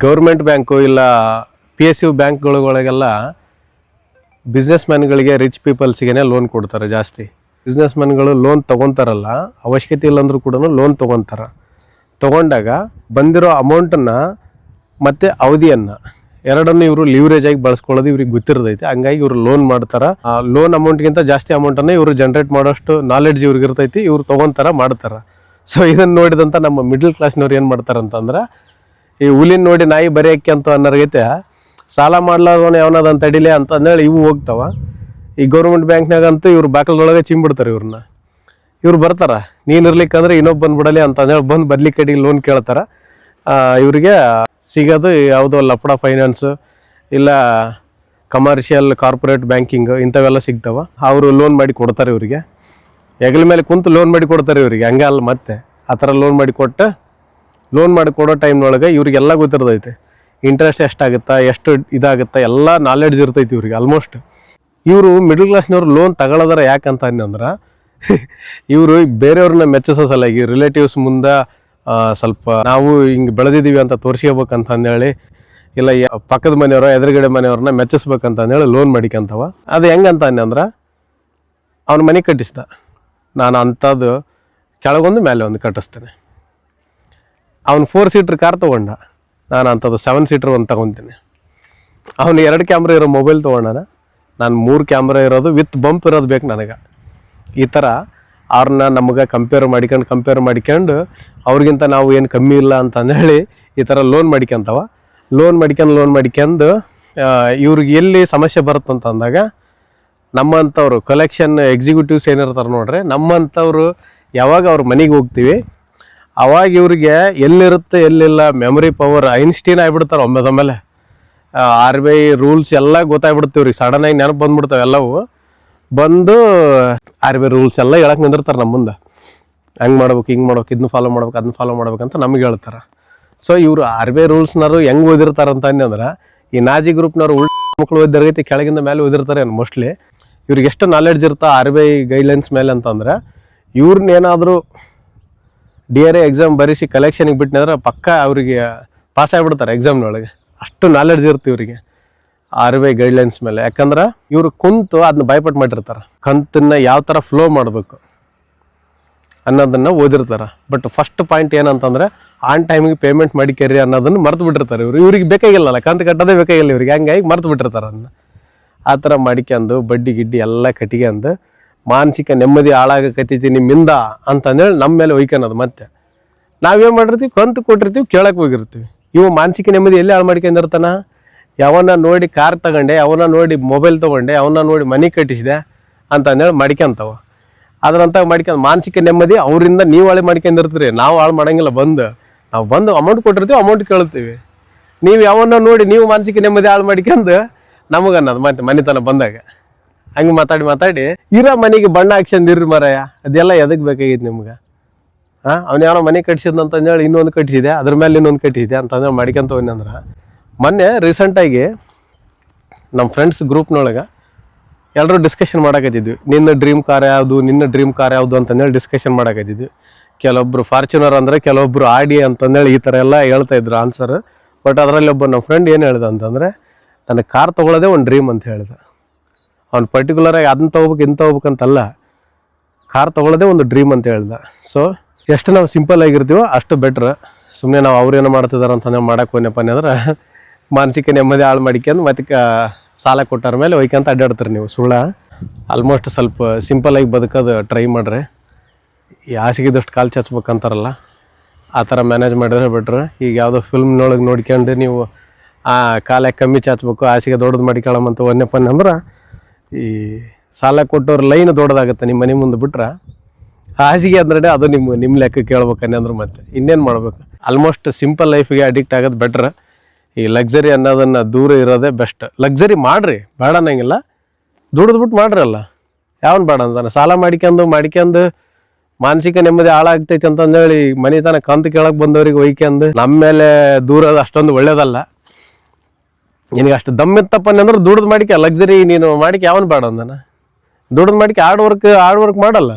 Government bank ಇಲ್ಲ P S U ಬ್ಯಾಂಕ್ಗಳಿಗೆಲ್ಲ business ಮ್ಯಾನ್ಗಳಿಗೆ ರಿಚ್ ಪೀಪಲ್ಸ್ಗೆ ಲೋನ್ ಕೊಡ್ತಾರೆ ಜಾಸ್ತಿ. ಬಿಸ್ನೆಸ್ ಮ್ಯಾನ್ಗಳು ಲೋನ್ ತೊಗೊತಾರಲ್ಲ, ಅವಶ್ಯಕತೆ ಇಲ್ಲಂದ್ರೂ ಕೂಡ ಲೋನ್ ತೊಗೊತಾರೆ. ತೊಗೊಂಡಾಗ ಬಂದಿರೋ ಅಮೌಂಟನ್ನು ಮತ್ತು ಅವಧಿಯನ್ನು ಎರಡನ್ನು ಇವರು ಲಿವ್ರೇಜ್ ಆಗಿ ಬಳಸ್ಕೊಳ್ಳೋದು ಇವ್ರಿಗೆ ಗೊತ್ತಿರ್ತೈತೆ. ಹಂಗಾಗಿ ಇವರು ಲೋನ್ ಮಾಡ್ತಾರೆ. ಆ ಲೋನ್ ಅಮೌಂಟ್ಗಿಂತ ಜಾಸ್ತಿ ಅಮೌಂಟನ್ನು ಇವರು ಜನ್ರೇಟ್ ಮಾಡೋಷ್ಟು ನಾಲೆಡ್ಜ್ ಇವ್ರಿಗೆ ಇರ್ತೈತಿ ಇವ್ರು ತೊಗೊಂತಾರ, ಮಾಡ್ತಾರೆ. ಸೊ ಇದನ್ನು ನೋಡಿದಂಥ ನಮ್ಮ ಮಿಡ್ಲ್ ಕ್ಲಾಸ್ನವ್ರು ಏನು ಮಾಡ್ತಾರಂತಂದ್ರೆ ಈ ಹುಲಿನ ನೋಡಿ ನಾಯಿ ಬರೆಯಕ್ಕೆ ಅಂತ ಅನ್ನೋರ್ಗೈತೆ ಸಾಲ ಮಾಡ್ಲಾರ್ದವನು ಯಾವನದ ಅಂತ ತಡಿಲೆ ಅಂತ ಅಂದೇಳಿ ಇವು ಹೋಗ್ತಾವ. ಈ ಗೌರ್ಮೆಂಟ್ ಬ್ಯಾಂಕ್ನಾಗಂತೂ ಇವ್ರು ಬಾಕಲ್ದೊಳಗೆ ಚಿಂಬಿಡ್ತಾರೆ ಇವ್ರನ್ನ. ಇವ್ರು ಬರ್ತಾರ, ನೀನು ಇರ್ಲಿಕ್ಕಂದ್ರೆ ಇನ್ನೊಬ್ಬ ಬಂದ್ಬಿಡಲಿ ಅಂತ ಅಂದೇಳಿ ಬಂದು ಬದ್ಲಿ ಕಡೆಗೆ ಲೋನ್ ಕೇಳ್ತಾರ. ಇವ್ರಿಗೆ ಸಿಗೋದು ಯಾವುದೋ ಲಪಡ ಫೈನಾನ್ಸ್ ಇಲ್ಲ ಕಮರ್ಷಿಯಲ್ ಕಾರ್ಪೊರೇಟ್ ಬ್ಯಾಂಕಿಂಗ್ ಇಂಥವೆಲ್ಲ ಸಿಗ್ತಾವ. ಅವರು ಲೋನ್ ಮಾಡಿ ಕೊಡ್ತಾರೆ ಇವರಿಗೆ. ಹೆಗಲ ಮೇಲೆ ಕುಂತು ಲೋನ್ ಮಾಡಿ ಕೊಡ್ತಾರೆ ಇವರಿಗೆ, ಹಂಗೆ ಅಲ್ಲ ಮತ್ತೆ. ಆ ಥರ ಲೋನ್ ಮಾಡಿ ಕೊಟ್ಟು ಲೋನ್ ಮಾಡಿ ಕೊಡೋ ಟೈಮ್ನೊಳಗೆ ಇವ್ರಿಗೆಲ್ಲ ಗೊತ್ತಿರ್ತೈತೆ ಇಂಟ್ರೆಸ್ಟ್ ಎಷ್ಟಾಗುತ್ತಾ, ಎಷ್ಟು ಇದಾಗುತ್ತಾ, ಎಲ್ಲ ನಾಲೆಡ್ಜ್ ಇರ್ತೈತಿ ಇವ್ರಿಗೆ ಆಲ್ಮೋಸ್ಟ್ ಇವರು ಮಿಡಲ್ ಕ್ಲಾಸ್ನವ್ರು ಲೋನ್ ತಗೊಳ್ಳೋದಾರ ಯಾಕಂತ ಅಂದ್ರೆ ಇವರು ಬೇರೆಯವ್ರನ್ನ ಮೆಚ್ಚಿಸೋ ಸಲಾಗಿ ರಿಲೇಟಿವ್ಸ್ ಮುಂದೆ ಸ್ವಲ್ಪ ನಾವು ಹಿಂಗೆ ಬೆಳೆದಿದ್ದೀವಿ ಅಂತ ತೋರಿಸ್ಕೋಬೇಕಂತ ಅಂದೇಳಿ ಇಲ್ಲ ಪಕ್ಕದ ಮನೆಯವರು, ಎದುರುಗಡೆ ಮನೆಯವ್ರನ್ನ ಮೆಚ್ಚಿಸ್ಬೇಕಂತ ಅಂದೇಳಿ ಲೋನ್ ಮಾಡಿಕಂತವ. ಅದು ಹೆಂಗಂತ ಅಂದ್ರೆ ಅವ್ನ ಮನೆ ಕಟ್ಟಿಸ್ದ. ನಾನು ಅಂಥದ್ದು ಕೆಳಗೊಂದು ಮೇಲೆ ಒಂದು ಕಟ್ಟಿಸ್ತೇನೆ. ಅವ್ನು ಫೋರ್ ಸೀಟ್ರ್ ಕಾರ್ ತೊಗೊಂಡ. ನಾನು ಅಂಥದ್ದು ಸೆವೆನ್ ಸೀಟ್ರ್ ಒಂದು ತೊಗೊತೀನಿ. ಅವನು ಎರಡು ಕ್ಯಾಮ್ರ ಇರೋ ಮೊಬೈಲ್ ತೊಗೊಂಡಾನ. ನಾನು ಮೂರು ಕ್ಯಾಮ್ರ ಇರೋದು ವಿತ್ ಬಂಪ್ ಇರೋದು ಬೇಕು ನನಗೆ. ಈ ಥರ ಅವ್ರನ್ನ ನಮಗೆ ಕಂಪೇರ್ ಮಾಡ್ಕೊಂಡು ಕಂಪೇರ್ ಮಾಡ್ಕೊಂಡು ಅವ್ರಿಗಿಂತ ನಾವು ಏನು ಕಮ್ಮಿ ಇಲ್ಲ ಅಂತ ಹೇಳಿ ಈ ಥರ ಲೋನ್ ಮಾಡ್ಕೊಂತವ. ಲೋನ್ ಮಾಡ್ಕೊಂಡು ಲೋನ್ ಮಾಡ್ಕೊಂಡು ಇವ್ರಿಗೆ ಎಲ್ಲಿ ಸಮಸ್ಯೆ ಬರುತ್ತಂತಂದಾಗ ನಮ್ಮಂಥವ್ರು ಕಲೆಕ್ಷನ್ ಎಕ್ಸಿಕ್ಯೂಟಿವ್ಸ್ ಏನಿರ್ತಾರೆ ನೋಡ್ರಿ, ನಮ್ಮಂಥವ್ರು ಯಾವಾಗ ಅವ್ರ ಮನೆಗೆ ಹೋಗ್ತೀವಿ ಅವಾಗ ಇವ್ರಿಗೆ ಎಲ್ಲಿರುತ್ತೆ, ಎಲ್ಲಿಲ್ಲ ಮೆಮೊರಿ ಪವರ್ ಐನ್ಸ್ಟೀನ್ ಆಗಿಬಿಡ್ತಾರೆ ಒಮ್ಮೆ ಸಮೇಲೆ ಆರ್ ಬಿ ಐ ರೂಲ್ಸ್ ಎಲ್ಲ ಗೊತ್ತಾಗ್ಬಿಡುತ್ತೆ ಇವ್ರಿಗೆ. ಸಡನ್ ಆಗಿ ನೆನಪು ಬಂದ್ಬಿಡ್ತಾವೆ ಎಲ್ಲವು. ಬಂದು ಆರ್ ಬಿ ಐ ರೂಲ್ಸ್ ಎಲ್ಲ ಹೇಳಕ್ಕೆ ನಿಂದಿರ್ತಾರೆ ನಮ್ಮ ಮುಂದೆ. ಹಂಗೆ ಮಾಡ್ಬೇಕು, ಹಿಂಗೆ ಮಾಡ್ಬೇಕು ಇದನ್ನ ಫಾಲೋ ಮಾಡ್ಬೇಕು ಅದನ್ನ ಫಾಲೋ ಮಾಡ್ಬೇಕಂತ ನಮ್ಗೆ ಹೇಳ್ತಾರೆ. ಸೊ ಇವರು ಆರ್ ಬಿ ಐ ರೂಲ್ಸ್ನವರು ಹೆಂಗೆ ಓದಿರ್ತಾರಂತ ಅಂದ್ರೆ ಈ ನಾಜಿ ಗ್ರೂಪ್ನವ್ರು ಉಳ್ ಮಕ್ಕಳು ಓದಿರ್ಗೈತಿ ಕೆಳಗಿಂದ ಮೇಲೆ ಓದಿರ್ತಾರೆ ಮೋಸ್ಟ್ಲಿ ಇವ್ರಿಗೆ ಎಷ್ಟು ನಾಲೆಡ್ಜ್ ಇರ್ತಾ ಆರ್ ಬಿ ಐ ಗೈಡ್ಲೈನ್ಸ್ ಮೇಲೆ ಅಂತಂದ್ರೆ ಇವ್ರನ್ನೇನಾದರೂ ಡಿ ಆರ್ ಎ ಎಕ್ಸಾಮ್ ಬರೆಸಿ ಕಲೆಕ್ಷನಿಗೆ ಬಿಟ್ಟಿದ್ರೆ ಪಕ್ಕ ಅವರಿಗೆ ಪಾಸ್ ಆಗಿಬಿಡ್ತಾರೆ ಎಕ್ಸಾಮ್ನೊಳಗೆ ಅಷ್ಟು ನಾಲೆಡ್ಜ್ ಇರುತ್ತೆ ಇವರಿಗೆ. ಆರ್ ಬಿ ಐ ಗೈಡ್ಲೈನ್ಸ್ ಮೇಲೆ. ಯಾಕಂದ್ರೆ ಇವರು ಕುಂತು ಅದನ್ನ ಭಯಪಟ್ಟು ಮಾಡಿರ್ತಾರೆ. ಕಂತನ್ನ ಯಾವ ಥರ ಫ್ಲೋ ಮಾಡಬೇಕು ಅನ್ನೋದನ್ನು ಓದಿರ್ತಾರೆ. ಬಟ್ ಫಸ್ಟ್ ಪಾಯಿಂಟ್ ಏನಂತಂದ್ರೆ ಆನ್ ಟೈಮಿಗೆ ಪೇಮೆಂಟ್ ಮಾಡಿ ಕೇರಿ ಅನ್ನೋದನ್ನ ಮರ್ತು ಬಿಟ್ಟಿರ್ತಾರೆ ಇವರು. ಇವ್ರಿಗೆ ಬೇಕಾಗಿಲ್ಲಲ್ಲ, ಕಂತು ಕಟ್ಟೋದೇ ಬೇಕಾಗಿಲ್ಲ ಇವ್ರಿಗೆ. ಹಂಗಾಗಿ ಮರೆತು ಬಿಟ್ಟಿರ್ತಾರೆ ಅದನ್ನ ಆ ಥರ ಮಾಡಿಕೊಂಡು ಬಡ್ಡಿ ಗಿಡ್ಡಿ ಎಲ್ಲ ಕಟ್ಕೊಂಡು ಮಾನಸಿಕ ನೆಮ್ಮದಿ ಹಾಳಾಗಕತ್ತೈತಿ ನಿಮ್ಮಿಂದ ಅಂತಂದೇಳಿ ನಮ್ಮ ಮೇಲೆ ಒಯ್ಕೊಳೋದು ಮತ್ತೆ. ನಾವೇನು ಮಾಡಿರ್ತೀವಿ? ಕಂತು ಕೊಟ್ಟಿರ್ತೀವಿ ಕೇಳಕ್ಕೆ ಹೋಗಿರ್ತೀವಿ. ಇವು ಮಾನಸಿಕ ನೆಮ್ಮದಿ ಎಲ್ಲಿ ಹಾಳು ಮಾಡ್ಕೊಂಡಿರ್ತಾನ ಯಾವನ್ನ ನೋಡಿ ಕಾರ್ ತಗೊಂಡೆ ಅವನ್ನ ನೋಡಿ ಮೊಬೈಲ್ ತೊಗೊಂಡೆ ಅವನ್ನ ನೋಡಿ ಮನೆ ಕಟ್ಟಿಸಿದೆ ಅಂತಂದೇಳಿ ಮಡಿಕೊಂತವ. ಅದರಂತ ಮಾಡ್ಕೊಂಡು ಮಾನಸಿಕ ನೆಮ್ಮದಿ ಅವರಿಂದ ನೀವು ಹಾಳು ಮಾಡ್ಕೊಂಡಿರ್ತೀರಿ ನಾವು ಹಾಳು ಮಾಡೋಂಗಿಲ್ಲ, ಬಂದು. ನಾವು ಬಂದು ಅಮೌಂಟ್ ಕೊಟ್ಟಿರ್ತೀವಿ ಅಮೌಂಟ್ ಕೇಳ್ತೀವಿ. ನೀವು ಯಾವನ್ನ ನೋಡಿ ನೀವು ಮಾನಸಿಕ ನೆಮ್ಮದಿ ಹಾಳು ಮಾಡ್ಕೊಂಡು ನಮಗೆ ಅನ್ನೋದು ಮತ್ತೆ ಮನೆತನ ಬಂದಾಗ. ಹಂಗೆ ಮಾತಾಡಿ ಮಾತಾಡಿ. ಇರೋ ಮನೆಗೆ ಬಣ್ಣ ಹಾಕ್ಸಂದಿರ್ರಿ ಮರಯ್ಯ ಅದೆಲ್ಲ ಎದಕ್ಕೆ ಬೇಕಾಗಿತ್ತು ನಿಮ್ಗೆ? ಹಾಂ ಅವ್ನು ಯಾರೋ ಮನೆ ಕಟ್ಸಿದ್ನಂತ ಹೇಳಿ ಇನ್ನೊಂದು ಕಟ್ಟಿಸಿದೆ ಅದ್ರ ಮೇಲೆ ಇನ್ನೊಂದು ಕಟ್ಟಿಸಿದೆ ಅಂತಂದೇಳಿ ಮಾಡ್ಕೊಂತ ಅಂದ್ರೆ. ಮೊನ್ನೆ ರೀಸೆಂಟಾಗಿ ನಮ್ಮ ಫ್ರೆಂಡ್ಸ್ ಗ್ರೂಪ್ನೊಳಗೆ ಎಲ್ಲರೂ ಡಿಸ್ಕಷನ್ ಮಾಡಕತ್ತಿದ್ವಿ. ನಿನ್ನ ಡ್ರೀಮ್ ಕಾರ್ ಯಾವುದು, ನಿನ್ನ ಡ್ರೀಮ್ ಕಾರ್ ಯಾವುದು ಅಂತಂದೇಳಿ ಡಿಸ್ಕಷನ್ ಮಾಡಕತ್ತಿದ್ವಿ. ಕೆಲವೊಬ್ರು ಫಾರ್ಚುನರ್ ಅಂದರೆ ಕೆಲವೊಬ್ರು ಆಡಿ ಅಂತಂದೇಳಿ ಈ ಥರ ಎಲ್ಲ ಹೇಳ್ತಾ ಇದ್ರು ಆನ್ಸರ್ ಬಟ್ ಅದರಲ್ಲಿ ಒಬ್ಬ ನಮ್ಮ ಫ್ರೆಂಡ್ ಏನು ಹೇಳ್ದ ಅಂತಂದರೆ ನನಗೆ ಕಾರ್ ತೊಗೊಳ್ಳೋದೇ ಒಂದು ಡ್ರೀಮ್ ಅಂತ ಹೇಳ್ದ. ಅವ್ನು ಪರ್ಟಿಕ್ಯುಲರಾಗಿ ಅದನ್ನ ತೊಗೋಬೇಕು ಇಂಥ ತೊಗೋಬೇಕಂತಲ್ಲ ಕಾರ್ ತೊಗೊಳ್ಳೋದೇ ಒಂದು ಡ್ರೀಮ್ ಅಂತ ಹೇಳ್ದೆ. ಸೊ ಎಷ್ಟು ನಾವು ಸಿಂಪಲ್ ಆಗಿರ್ತೀವೋ ಅಷ್ಟು ಬೆಟ್ರ್ ಸುಮ್ಮನೆ ನಾವು ಅವ್ರೇನು ಮಾಡ್ತಿದಾರೆ ಅಂತ ಮಾಡಕ್ಕೆ ಹೋದ್ನಪ್ಪ ಅಂದ್ರೆ ಮಾನಸಿಕ ನೆಮ್ಮದಿ ಹಾಳು ಮಾಡಿಕೊಂಡು ಮತ್ತೆ ಸಾಲ ಕೊಟ್ಟಾರ ಮೇಲೆ ಒಯ್ಕೊಂತ ಅಡ್ಡಾಡ್ತಾರೆ ನೀವು. ಸುಳ್ಳ? ಆಲ್ಮೋಸ್ಟ್ ಸ್ವಲ್ಪ ಸಿಂಪಲ್ ಆಗಿ ಬದುಕೋದು ಟ್ರೈ ಮಾಡ್ರಿ. ಹಾಸಿಗೆದಷ್ಟು ಕಾಲು ಚಚ್ಬೇಕಂತಾರಲ್ಲ ಆ ಥರ ಮ್ಯಾನೇಜ್ ಮಾಡಿದ್ರೆ ಬಿಟ್ರೆ ಈಗ ಯಾವುದೋ ಫಿಲ್ಮ್ನೊಳಗೆ ನೋಡ್ಕೊಂಡು ನೀವು, ಆ ಕಾಲಕ್ಕೆ ಕಮ್ಮಿ ಚಾಚ್ಬೇಕು, ಹಾಸಿಗೆ ದೊಡ್ಡದು ಮಾಡಿಕೊಳ್ಳಮಂತ ಪನ್ನೆ ಅಂದ್ರೆ ಈ ಸಾಲ ಕೊಟ್ಟವ್ರ ಲೈನ್ ದೊಡ್ಡದಾಗುತ್ತೆ ನಿಮ್ಮ ಮನೆ ಮುಂದೆ ಬಿಟ್ರೆ ಹಾಸಿಗೆ ಅಂದ್ರೆ ಅದು ನಿಮ್ಮ ನಿಮ್ಮ ಲೆಕ್ಕ ಕೇಳ್ಬೇಕನ್ನೇ ಅಂದ್ರೆ ಮತ್ತೆ. ಇನ್ನೇನು ಮಾಡ್ಬೇಕು? ಆಲ್ಮೋಸ್ಟ್ ಸಿಂಪಲ್ ಲೈಫ್ಗೆ ಅಡಿಕ್ಟ್ ಆಗೋದು ಬೆಟ್ರ್ ಈ ಲಕ್ಸರಿ ಅನ್ನೋದನ್ನು ದೂರ ಇರೋದೇ ಬೆಸ್ಟ್ ಲಕ್ಸರಿ ಮಾಡ್ರಿ, ಬೇಡ ಅನ್ನಂಗಿಲ್ಲ. ದುಡಿದ್ಬಿಟ್ಟು ಮಾಡ್ರಿ ಅಲ್ಲ. ಯಾವನ್ ಬೇಡ ಅಂತಾನೆ? ಸಾಲ ಮಾಡಿಕೊಂಡು ಮಾಡಿಕೊಂಡು ಮಾನಸಿಕ ನೆಮ್ಮದಿ ಹಾಳಾಗ್ತೈತೆ ಅಂತಂದೇಳಿ ಮನೆತನ ಕಂತು ಕೇಳಕ್ಕೆ ಬಂದವ್ರಿಗೆ ಒಯ್ಕೊಂಡು ನಮ್ಮ ಮೇಲೆ ದೂರ ಅಷ್ಟೊಂದು ಒಳ್ಳೇದಲ್ಲ. ನಿನಗೆ ಅಷ್ಟು ದಮ್ಮಿತ್ತಪ್ಪ ಅಂದ್ರೆ ದುಡ್ದು ಮಾಡಿಕೆ ಲಕ್ಸರಿ ನೀನು ಮಾಡಿಕೆ ಯಾವನು ಬೇಡ ಅಂದನ? ದುಡ್ದು ಮಾಡಿಕೆ ಹಾರ್ಡ್ ವರ್ಕ್ ಹಾರ್ಡ್ ವರ್ಕ್ ಮಾಡಲ್ಲ.